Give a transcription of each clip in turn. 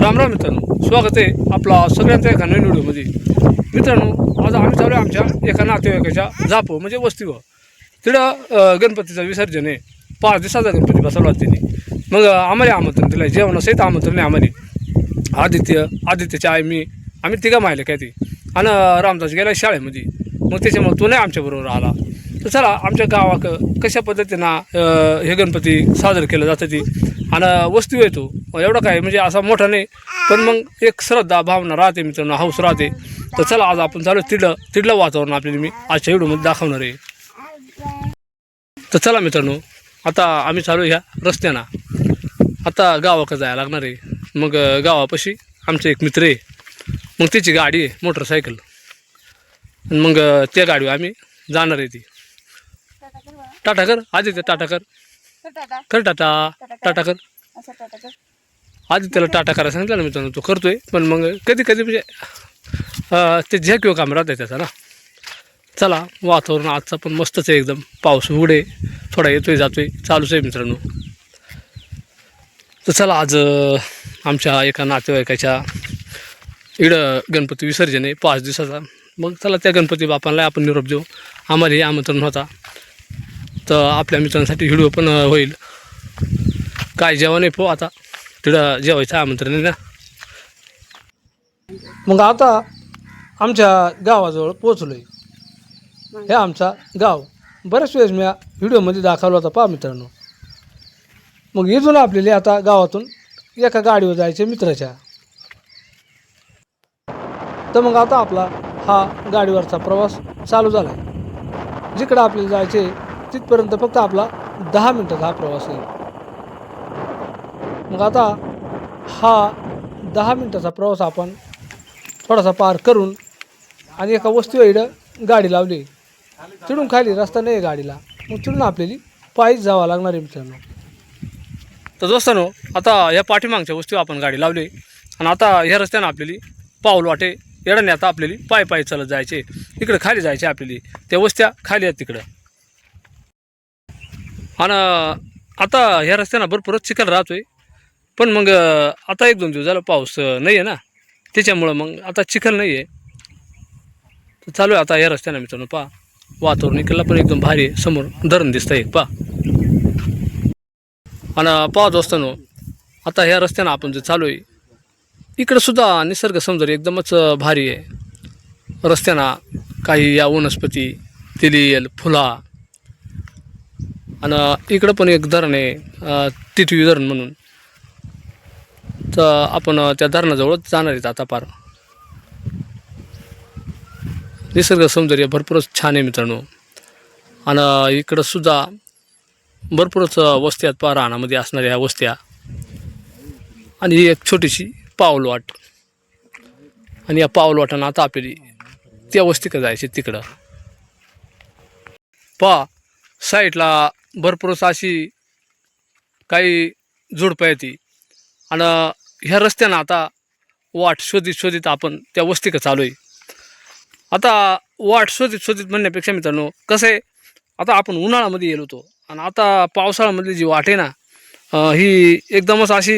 राम राम मित्रांनो. स्वागत आहे आपला सगळ्यांचा एका नवीन व्हिडिओमध्ये. मित्रांनो आज आम्ही चालू आहे आमच्या एका नातेवाईकाच्या जापो म्हणजे वस्तीवर. तिथं गणपतीचं विसर्जन आहे. पाच दिवसाचा गणपती बसवला होता त्यांनी मग आम्हाला आमंत्रण दिलं जेवणासहित आमंत्रण आहे आम्हाला. आदित्य आदित्यची आई मी आम्ही तिघं माहिले काय ती. आणि रामदास गेला शाळेमध्ये. मग त्याच्यामुळे तो नाही आमच्याबरोबर आला. तर चला आमच्या गावाक कशा पद्धतीनं हे गणपती साजरं केलं जातं ती. आणि वस्तू येतो. एवढं काय म्हणजे असा मोठा नाही. पण मग एक श्रद्धा भावना राहते मित्रांनो हाऊस राहते. तर चला आज आपण चालू तिडलं तिडलं वातावरण आपल्याला मी आजच्या व्हिडिओमध्ये दाखवणार आहे. तर चला मित्रांनो आता आम्ही चालू ह्या रस्त्यानं. आता गावाकडे जायला लागणार आहे. मग गावापाशी आमचे एक मित्र आहे. मग त्याची गाडी आहे मोटरसायकल. आणि मग त्या गाडीवर आम्ही जाणार आहे ती. टाटा कर ते टाटा कर. टाटा. कर टाटा. टाटा कर. असं टाटा कर. आधी त्याला टाटा करायला सांगितलं ना मित्रांनो तो करतोय. पण मग कधी कधी म्हणजे ते झ्या किंवा काम राहतं त्याचा ना. चला वातावरण आजचा पण मस्तच आहे एकदम. पाऊस उघडे थोडा येतोय जातोय. चालूच आहे मित्रांनो. तर चला आज आमच्या एका नातेवाईकाच्या इकडं गणपती विसर्जन आहे. पाच दिवसाचा. मग चला त्या गणपती बापांना आपण निरोप देऊ. आम्हाला हे आमंत्रण होता. तर आपल्या मित्रांसाठी व्हिडिओ पण होईल. काय जेवण आहे पो आता? तिथं जेवायचं आमंत्रण आहे ना? मग आता आमच्या गावाजवळ पोचलो आहे हे आमचा गाव. बऱ्याच वेळेस मी व्हिडिओमध्ये दाखवला होता पहा मित्रांनो. मग इथून आपल्याला आता गावातून एका गाडीवर जायचे मित्राच्या. तर मग आता आपला हा गाडीवरचा प्रवास चालू झाला आहे जिकडं आपल्याला जायचे तिथपर्यंत फक्त आपला दहा मिनटाचा हा प्रवास आहे मग आता हा दहा मिनटाचा प्रवास आपण थोडासा पार करून आणि एका वस्तू इकडं गाडी लावली. चिडून खाली रस्ता नाही आहे गाडीला. मग चिडून आपल्याला पायीच जावं लागणार आहे मित्रांनो. तर दोस्तानो आता या पाठीमागच्या वस्तू आपण गाडी लावली. आणि आता ह्या रस्त्यानं आपल्याला पाऊल वाटे येड्याने आता आपल्याला पाय पाय चालत जायचे. इकडं खाली जायचे आपल्याला. त्या वस्त्या खाली आहेत तिकडं. आणि आता ह्या रस्त्यानं भरपूरच चिखल राहतोय. पण मग आता एक दोन दिवस झालं पाऊस नाही आहे ना. त्याच्यामुळं मग आता चिखल नाही आहे चालू आहे आता ह्या रस्त्यानं मित्रांनो पहा. वातावरण इकडला पण एकदम भारी आहे. समोर धरण दिसतं आहे पा आणि पाहत असताना आता ह्या रस्त्यानं आपण जे चालू आहे इकडंसुद्धा निसर्ग सौंदर्य एकदमच भारी आहे. रस्त्यानं काही या वनस्पती तेलील फुला आणि इकडं पण एक धरण आहे तिथवी धरण म्हणून. तर आपण त्या धरणाजवळच जाणार आहेत आता पार. निसर्ग सौंदर्य भरपूरच छान आहे मित्रांनो. आणि इकडं सुद्धा भरपूरच अं, वस्त्या आहेत पा रानामध्ये असणाऱ्या ह्या वस्त्या. आणि ही एक छोटीशी पावलवाट. आणि या पाऊलवाटानं आता आपली त्या वस्तीकडे जायची तिकडं. पा साईडला भरपूरच अशी काही झुडपं येते आणि ह्या रस्त्यानं आता वाट शोधित शोधित आपण त्या वस्तीकं चालू आहे आता वाट शोधित शोधित म्हणण्यापेक्षा मित्रांनो कसं आहे आता आपण उन्हाळ्यामध्ये गेलो होतो. आणि आता पावसाळ्यामधली जी वाट आहे ना ही एकदमच अशी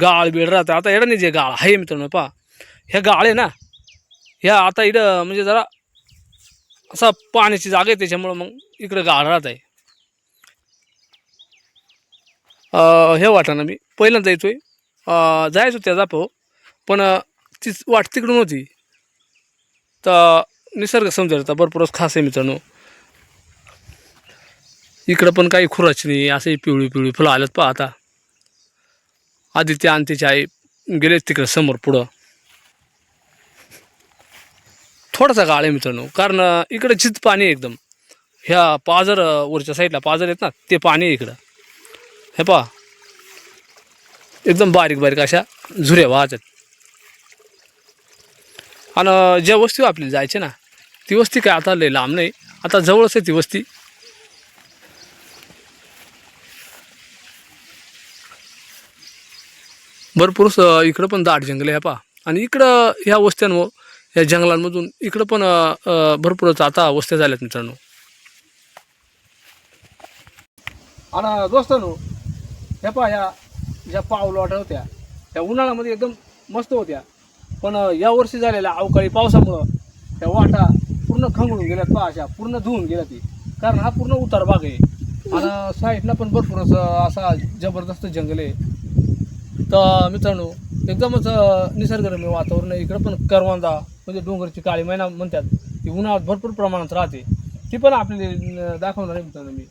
गाळ बिळ राहते. आता एवढं नाही जे गाळ आहे मित्रांनो पा ह्या गाळ आहे ना ह्या आता इकडं म्हणजे जरा असा पाण्याची जागा आहे त्याच्यामुळं मग इकडं गाळ राहत आहे हे वाटानं मी. पहिल्यांदा जायचो आहे जायचो त्या जापो. पण तीच ती वाट तिकडून होती. तर निसर्ग सौंदर्यता भरपूरच खास आहे मित्रांनो. इकडं पण काही खुराचणी असे पिवळी पिवळी फुलं आल्यात पहा आता. आदित्य आणि त्याची आई गेले तिकडं समोर पुढं. थोडासा गाळ आहे मित्रांनो. कारण इकडं चित पाणी आहे एकदम. ह्या पाजर वरच्या साईडला पाजर आहेत ना ते पाणी आहे इकडं. हे पहा एकदम बारीक बारीक अशा झुऱ्या वाहतात आणि ज्या वस्ती आपल्याला जायचे ना ती वस्ती काय आता लय लांब नाही. आता जवळच आहे ती वस्ती. भरपूर इकडं पण दाट जंगल आहे पहा. आणि इकडं ह्या वस्त्यांवर या जंगलांमधून इकडं पण भरपूरच आता वस्त्या झाल्यात मित्रांनो. आणि दोस्तांनो ह्या पा ह्या ज्या पावलं होत्या त्या उन्हाळ्यामध्ये एकदम मस्त होत्या. पण यावर्षी या वर्षी झालेल्या अवकाळी पावसामुळं त्या वाटा पूर्ण खंगळून गेल्यात पहा अशा पूर्ण धुवून गेल्या ती. कारण हा पूर्ण उतार भाग आहे. आणि साईडनं पण भरपूर असं असा जबरदस्त जंगल आहे. तर मित्रांनो एकदमच निसर्गरम्य वातावरण आहे. इकडं पण करवंदा म्हणजे डोंगरची काळी मैना म्हणतात ती उन्हाळ्यात भरपूर प्रमाणात राहते. ती पण आपल्याला दाखवणार आहे मित्रांनो मी.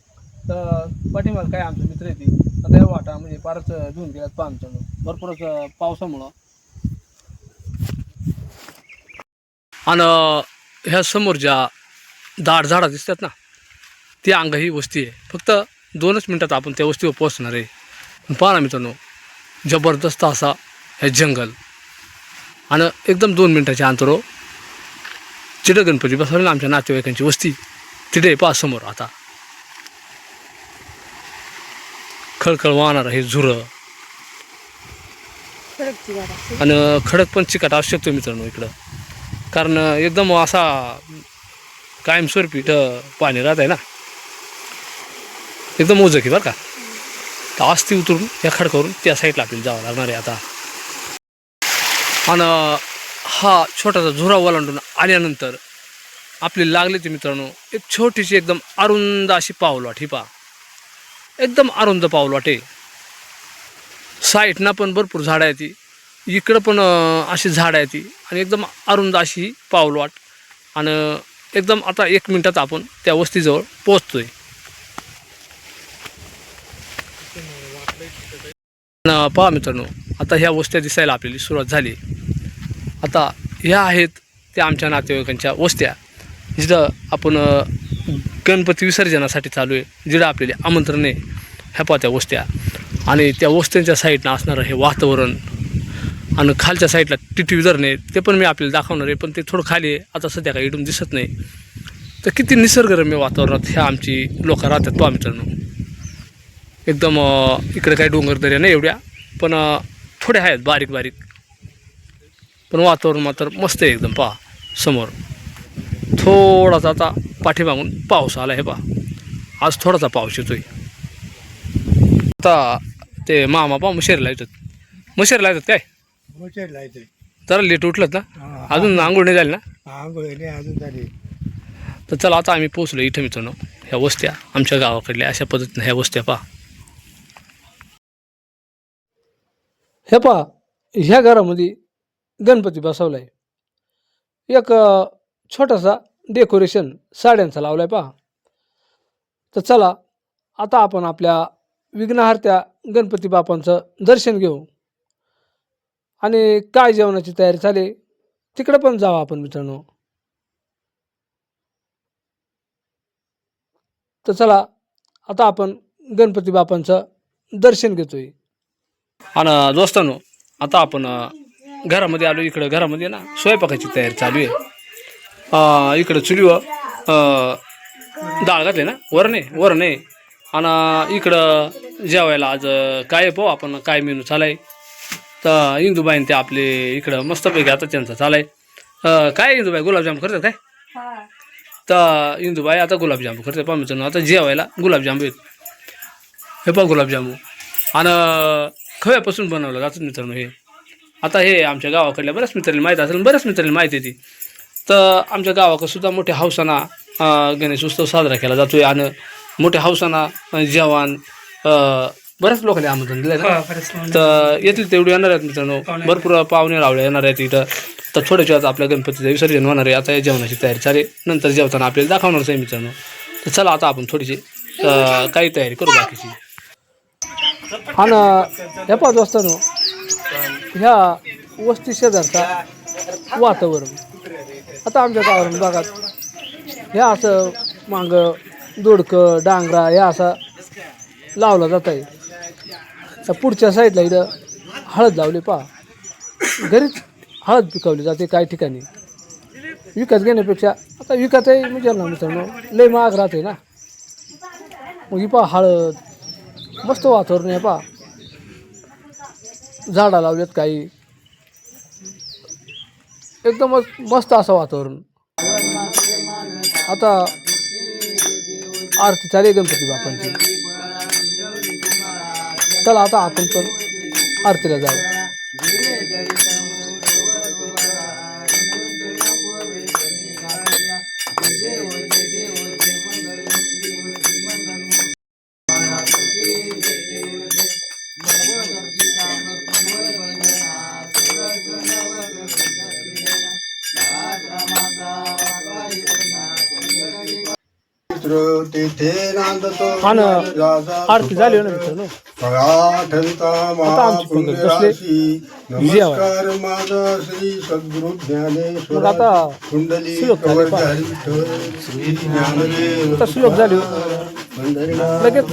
तर पाठीमाल काय आमचे मित्र येते ती? हे वाटा म्हणजे फारच धुवून गेल्यात पहा भरपूरच पावसामुळं. आणि ह्या समोर ज्या दाट झाडं दिसतात ना ती अंग ही वस्ती आहे. फक्त दोनच मिनटात आपण त्या वस्तीवर पोहोचणार आहे. पण पहा ना मित्रांनो जबरदस्त असा हे जंगल. आणि एकदम दोन मिनटाच्या अंतरावर चिडगणपती बसवले ना आमच्या नातेवाईकांची वस्ती. तिथे पहा समोर आता. खळखळ वाहणारं हे झुरं. आणि खडक पण चिकट असू शकतो मित्रांनो इकडं. कारण एकदम असा कायमस्वरूपी इथं पाणी राहत आहे ना. एकदम मोजक बरं का. तर आस्ती उतरून या खडकावरून त्या साईडला आपल्याला जावं लागणार आहे आता. आणि हा छोटासा झुरा ओलांडून आल्यानंतर आपली लागले ते मित्रांनो एक छोटीशी एकदम अरुंद अशी पावलवाट ही पहा. एकदम आरुंद पावलवाट आहे साईडना पण भरपूर झाडं आहे ती. इकडं पण अशी झाडं आहे ती. आणि एकदम अरुंद अशी ही पाऊलवाट आणि एकदम आता एक मिनटात आपण त्या वस्तीजवळ पोचतोय पहा मित्रांनो आता ह्या वस्त्या दिसायला आपल्याला सुरुवात झाली. आता ह्या आहेत त्या आमच्या नातेवाईकांच्या वस्त्या. जिथं आपण गणपती विसर्जनासाठी चालू आहे. जिडं आपल्याला आमंत्रण आहे ह्या पहा त्या वस्त्या. आणि त्या वस्त्यांच्या साईडनं असणारं हे वातावरण आणि खालच्या साईडला टिटी धरण आहे ते पण मी आपल्याला दाखवणार आहे पण ते थोडं खाली आहे. आता सध्या काही इडून दिसत नाही. तर किती निसर्गरम्य वातावरणात ह्या आमची लोक राहतात पहा आमच्यानं एकदम इकडे काही डोंगर दऱ्या नाही एवढ्या पण थोड्या आहेत बारीक बारीक पण वातावरण मात्र मस्त आहे एकदम पहा समोर. थोडासा आता पाठीमागून पाऊस आला आहे पहा. आज थोडासा पाऊस येतोय. आता ते मामा पहा मशेरीला येतात. मशेरीला येतात काय? लायतोय जरा लेट उठलं ना? अजून आंघोळ नाही झाली ना? आंघोळ नाही अजून झाली. तर चला आता आम्ही पोचलो इथं मित्रांनो. ह्या वस्त्या आमच्या गावाकडल्या अशा पद्धतीने ह्या वस्त्या पहा. हे पहा ह्या घरामध्ये गणपती बसवला आहे एक छोटासा डेकोरेशन साड्यांचा लावला आहे पहा. तर चला आता आपण आपल्या विघ्नहार्त्या गणपती बापांचं दर्शन घेऊ. आणि काय जेवणाची तयारी झाली तिकडं पण जावं आपण मित्रांनो. तर चला आता आपण गणपती बापांचं दर्शन घेतोय. आणि दोस्तांनो आता आपण घरामध्ये आलो इकडं. घरामध्ये ना स्वयंपाकाची तयारी चालू आहे. इकडं चुलीवर डाळ घातली ना? वरणे वरणे आणि इकडं जेवायला आज काय आहे पाहू आपण काय मेनू चालाय तर इंदुबाईन ते आपले इकडं मस्तपैकी आता त्यांचं चालाय अ, काय इंदुबाई गुलाबजाम करतात काय? तर इंदुबाई आता गुलाबजामू करते पहा मित्रांनो. आता जेवायला गुलाबजाम आहेत. हे पहा गुलाबजामू. आणि खव्यापासून बनवलं जातं मित्रांनो हे. आता हे आमच्या गावाकडल्या बऱ्याच मित्रांनी माहीत असेल बऱ्याच मित्रांनी माहिती आहे ती. तर आमच्या गावाकडे सुद्धा मोठ्या हौसाना गणेश उत्सव साजरा केला जातो आहे आणि मोठ्या हौसाना जेवण बऱ्याच लोकांनी आमंत्रण दिलं ना? तर येथील तेवढे येणार आहेत मित्रांनो. भरपूर पाहुणे रावळे येणार आहेत इथं. तर थोड्याच्या वेळात आपल्या गणपतीचं विसर्जन होणार आहे. आता या जेवणाची तयारी चालेल नंतर जेवताना आपल्याला दाखवणारच आहे मित्रांनो. तर चला आता आपण थोडीशी काही तयारी करू बाकीची. आणि ह्या पाच वाजतानो ह्या वस्ती शेजारचा वातावरण. आता आमच्या गावावरून भागात हे असं मांग दोडकं डांगरा हे असा लावला जात आहे तर पुढच्या साईडला इथं हळद लावली पहा. घरीच हळद पिकवली जाते काही ठिकाणी. विकत घेण्यापेक्षा आता विकत आहे म्हणजे ना मित्रांनो लय महाग राहते ना. मग ही पहा हळद. मस्त वातावरण आहे पहा. झाडं लावलेत काही. एकदमच मस्त असं वातावरण. आता आरती चालेल गणपती बापांची चला आता आपण पण आरतीला जाऊ. आणि राजा आरती झाली हो ना आठंता आता आमची पंगत महापुण्यराशी विजय आवाज. नमस्कार माझा श्री सद्गुरु मग ज्ञानेश्वर आता कुंडली सुयोग झाले पहा. कवचारित श्री ज्ञानदेव आता सुयोग झाली. हो. पंढरीनाथ लगेच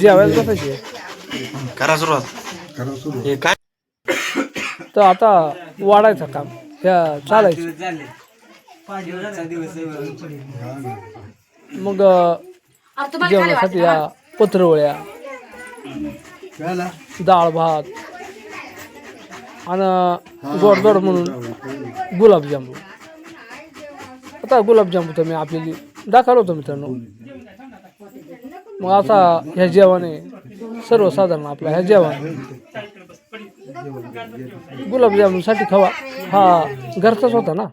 जेवायला बसायचे. करा सुरुवात. करा सुरू. हे काय? तर आता वाढायचं काम. ह्या चालायचं. मग जेवणासाठी या पत्रवळ्या? डाळ भात आणि गोड गोड म्हणून गुलाबजामू आता गुलाबजामू तर मी आपल्याला दाखवलं होतं मित्रांनो. मग आता ह्या जेवण सर्वसाधारण आपलं ह्या जेवण. गुलाबजामुनसाठी खवा. हा घरचाच होता ना?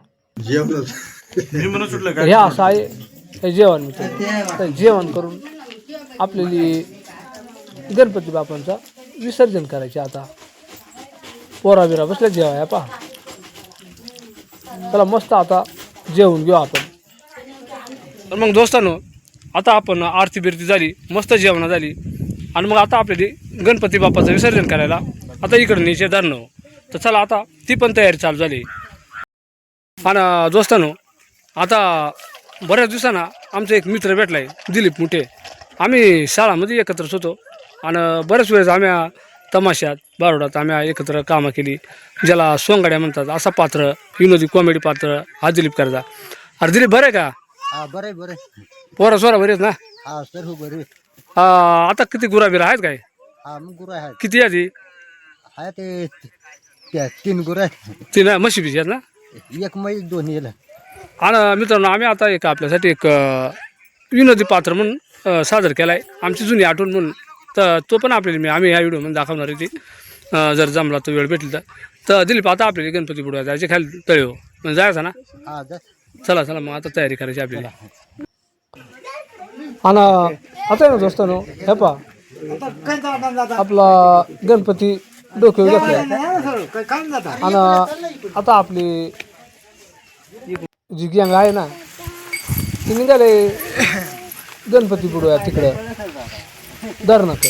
हे असं आहे हे जेवण मित्रांनो तर जेवण करून आपल्याला गणपती बापांचा विसर्जन करायचे आता. पोरा बिरा बसल्या जेवाय पहा. त्याला मस्त आता जेवून घेऊ आपण. तर मग दोस्तानो आता आपण आरती बिरती झाली मस्त जेवण झाली. आणि मग आता आपल्याला गणपती बाप्पाचं विसर्जन करायला आता इकडं न्यायचे धरणं तर चला आता ती पण तयारी चालू झाली. आणि दोस्तानो आता बऱ्याच दिवसांना आमचा एक मित्र भेटला आहे दिलीप मुठे. आम्ही शाळामध्ये एकत्रच होतो आणि बऱ्याच वेळेस आम्ही तमाशात बारोडात आम्ही एकत्र कामं केली ज्याला सोंगाड्या म्हणतात असा पात्र विनोदी कॉमेडी पात्र हा दिलीप करायचा अरे दिलीप बरं आहे का? हा बरे बरे पोरा सोरा बरे आहेत ना? हा सर्व बरे आ, आता किती गुराबिरा आहेत काय? हा मग गुरु आहेत. किती आहे ती आहे ते त्या तीन गुरु आहेत. म्हशी बिशी आहेत ना? एक मै दोन येलं. आणि मित्रांनो आम्ही आता एक आपल्यासाठी एक विनोदी पात्र म्हणून सादर केला आहे आमची जुनी आठवण म्हणून तर तो पण आपल्याला मी आम्ही ह्या व्हिडिओमध्ये दाखवणार आहे ती जर जमला तो वेळ भेटली तर तर दिलीप आता आपल्याला गणपती बुडवा जायचे खाली तळेव म्हणजे जायचं ना हा चला चला मग आता तयारी करायची आपल्याला आणि आता आहे ना दोस्तानो हे पा आपला गणपती डोक्यावर घेतलाय आणि आता आपली जी गँग आहे ना. ती निघाले. गणपती बुडूया तिकडं. धरणात.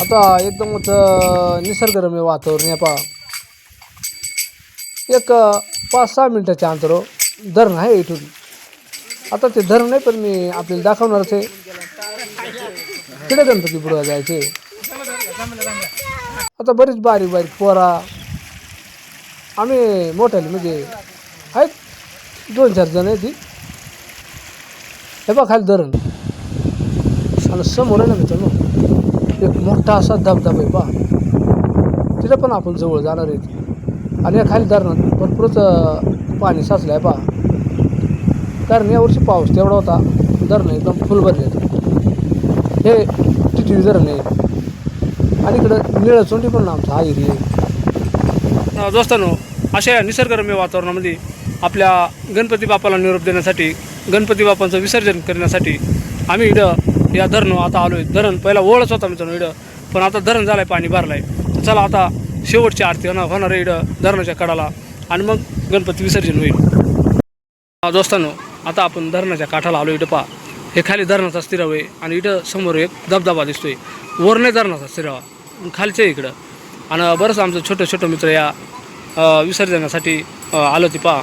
आता एकदमच निसर्गरम्य वातावरण आहे पा एक पाच सहा मिनटाच्या अंतर हो. धरण आहे इथून. आता ते धरण नाही पण मी आपल्याला दाखवणारच आहे. तिकडे गणपती बुडवा जायचे. आता बरीच बारीक बारीक पोरा आम्ही मोठ्याने म्हणजे आहेत दोन चार जण आहे ती. हे बघ खाली धरण आणि समोर आहे ना मित्रांनो एक मोठा असा धबधबा आहे पहा. तिथं पण आपण जवळ जाणार आहे आणि या खाली धरणात भरपूरच पाणी साचलं आहे पहा. कारण यावर्षी पाऊस तेवढा होता धरण एकदम फुल भरले हे टिटवी धरण आहे आणि इकडं निळचोंडी पण आमचा हा एरिया आहे. दोस्तांनो अशा या निसर्गरम्य वातावरणामध्ये आपल्या गणपती बाप्पाला निरोप देण्यासाठी गणपती बाप्पांचं विसर्जन करण्यासाठी आम्ही इडं या धरण आता आलो आहे धरण पहिला ओळच होता मित्रांनो इडं पण आता धरण झालं आहे पाणी भरलं आहे तर चला आता शेवटची आरती होणार होणार आहे इडं धरणाच्या कडाला. आणि मग गणपती विसर्जन होईल. दोस्तांनो आता आपण धरणाच्या काठाला आलो इथं पा हे खाली धरणाचा स्थिराव आहे आणि इथं समोर एक धबधबा दिसतोय. वर नाही धरणाचा स्थिरावा खालच्या इकडं. आणि बरंच आमचं छोटं छोटं मित्र या विसर्जनासाठी आलो आलं ते पहा.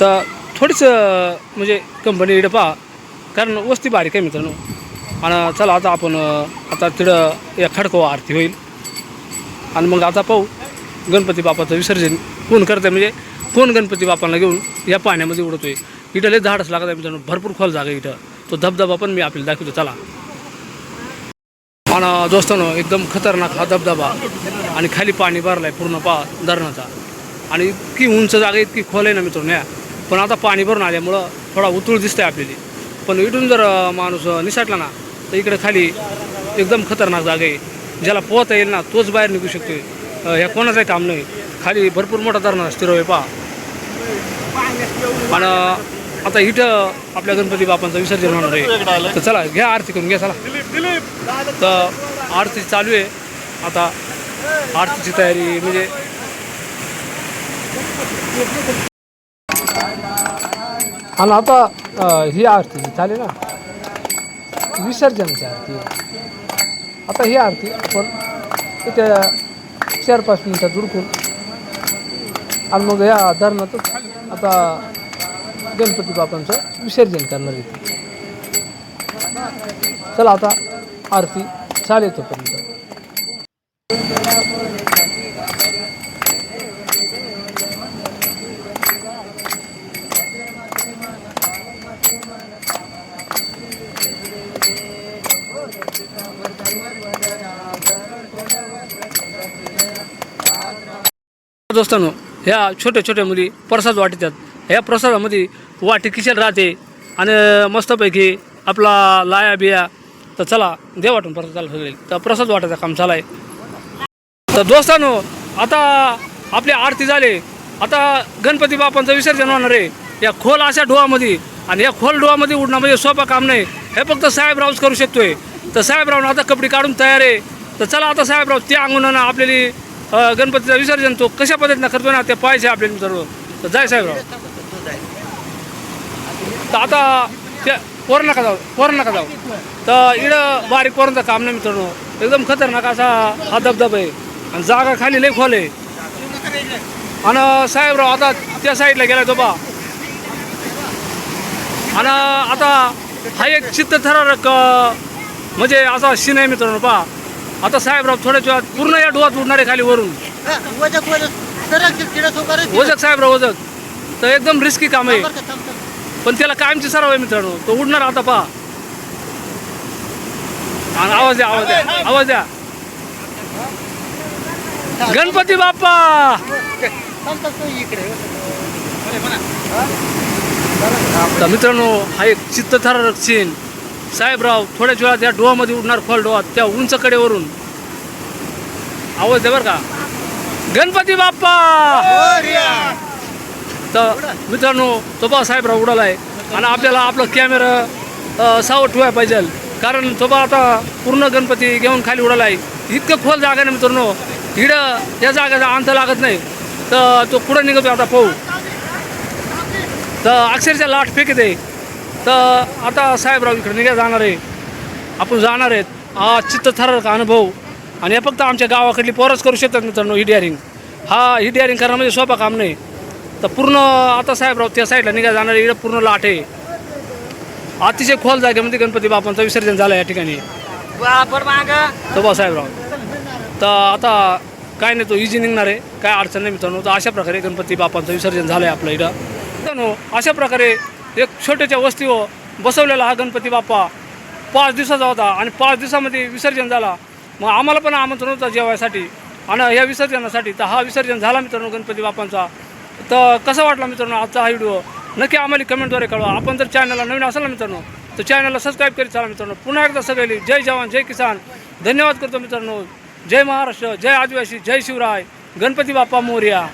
तर थोडीच म्हणजे कंपनी इकडे पहा. कारण वस्ती बारीक आहे मित्रांनो. आणि चला आता आपण आता तिथं या खडको आरती होईल. आणि मग आता पाहू गणपती बापाचं विसर्जन कोण करतं म्हणजे कोण गणपती बापांना घेऊन या पाण्यामध्ये उडतोय. इथं लय झाडच लागत आहे मित्रांनो. भरपूर खोल जागा इथं. तो धबधबा पण मी आपल्याला दाखवतो. चला. आणि दोस्तानो एकदम खतरनाक हा धबधबा. आणि खाली पाणी भरलं आहे पूर्ण पा धरणाचा. आणि इतकी उंच जागा इतकी खोल आहे ना मित्रांनो या पण आता पाणी भरून आल्यामुळं थोडा उतूळ दिसतंय आपल्याला. पण इथून जर माणूस निसाटला निसटला ना तर इकडे खाली एकदम खतरनाक जागा आहे. ज्याला पोहता येईल ना तोच बाहेर निघू शकतो ह्या हे कोणाचंही काम नाही. खाली भरपूर मोठा धरणा स्थिर आहे पहा. आणि आता इथं आपल्या गणपती बापांचं विसर्जन होणार आहे. तर चला घ्या आरती करून घ्या चला. तर आरती चालू आहे. आता आरतीची तयारी म्हणजे आणि आता ही आरती झाली ना. विसर्जनची आरती. आता ही आरती आपण इथे चार पाच मिनटात दुडकून आणि मग या धरणातच आता गणपती बापांचं विसर्जन करणार इथे चला आता आरती चालेल तोपर्यंत. असताना ह्या छोट्या छोट्या मुली प्रसाद वाटतात ह्या प्रसादामध्ये वाटी किचन राहते आणि मस्तपैकी आपला लाया बिया. तर चला दे वाटून प्रसाद चालू सगळे. तर प्रसाद वाटायचं काम चालू आहे तर दोस्तांनो आता आपली आरती झाले. आता गणपती बापांचं विसर्जन होणार आहे. या खोल अशा डोहामध्ये आणि या खोल डोहामध्ये उडणं म्हणजे सोपं काम नाही. हे फक्त साहेबरावच करू शकतोय. तर साहेबरावनं आता कपडे काढून तयार आहे. तर चला आता साहेबराव त्या अंगणानं आपल्याला गणपतीचं विसर्जन तो कशा पद्धतीनं करतो ना ते पाहिजे आपल्याला सर्व. तर जाय साहेबराव तर आता त्या पोर नका जाऊ पोर नका जाऊ. तर इडं बारीक पोरांचं काम नाही मित्रांनो. एकदम खतरनाक असा हा धबधब आहे. आणि जागा खाली लई खोल आहे. आणि साहेबराव आता त्या साईडला गेला तो बा. आणि आता हा एक चित्त थरारक म्हणजे असा सीन आहे मित्रांनो पहा. आता साहेबराव थोड्याच वेळात पूर्ण या डोहात उडणार आहे खाली वरून. वजक साहेबराव वजक तर एकदम रिस्की काम आहे. पण त्याला कायमची सराव आहे मित्रांनो. तो उडणार आता पहा. आणि आवाज द्या आवाज द्या आवाज द्या. गणपती बाप्पा! तर मित्रांनो हा एक चित्तथरारक सीन साहेबराव थोड्याच वेळात या डोहामध्ये उडणार खोल डोहात त्या उंच कडेवरून. आवाज दे बरं का. गणपती बाप्पा! तर मित्रांनो तो बा साहेबराव उडाला आहे आणि आपल्याला आपला कॅमेरा सावध ठेवायला पाहिजे. कारण तो बा आता पूर्ण गणपती घेऊन खाली उडाला आहे इतकं खोल जागा नाही मित्रांनो. इकडं त्या जागेचा अंत लागत नाही. तर तो कुठं निघतो आता पाहू. तर अक्षरशः लाट फेक आहे. तर आता साहेबराव इकडे निघा जाणार आहे. आपण जाणार आहेत. हा चित्त थरारक अनुभव. आणि हे फक्त आमच्या गावाकडली पोरच करू शकतात मित्रांनो ही डिअरिंग हा ही डिअरिंग करणं म्हणजे सोपं काम नाही. तर पूर्ण आता साहेबराव त्या साईडला निघा जाणार आहे. इकडे पूर्ण लाट आहे. अतिशय खोल जागेमध्ये गणपती बापांचं विसर्जन झालं या ठिकाणी. तो बा साहेबराव. तर आता काय नाही तो इजी निघणार आहे. काय अडचण नाही मित्रांनो. तर अशा प्रकारे गणपती बापांचं विसर्जन झालं आहे आपलं इथं. मित्रांनो अशा प्रकारे एक छोट्याच्या वस्तीवर बसवलेला हा गणपती बाप्पा पाच दिवसाचा होता आणि पाच दिवसामध्ये विसर्जन झाला. मग आम्हाला पण आमंत्रण होतं जेवायसाठी आणि या विसर्जनासाठी. तर हा विसर्जन झाला मित्रांनो गणपती बाप्पांचा. तर कसा वाटला मित्रांनो आजचा हा व्हिडिओ? नक्की आम्हाला कमेंटद्वारे कळवा. आपण जर चॅनलला नवीन असाल ना मित्रांनो तर चॅनलला सबस्क्राईब करीत चला मित्रांनो. पुन्हा एकदा सगळे जय जवान जय किसान. धन्यवाद करतो मित्रांनो. जय महाराष्ट्र जय आदिवासी जय शिवराय. गणपती बाप्पा मोर्या.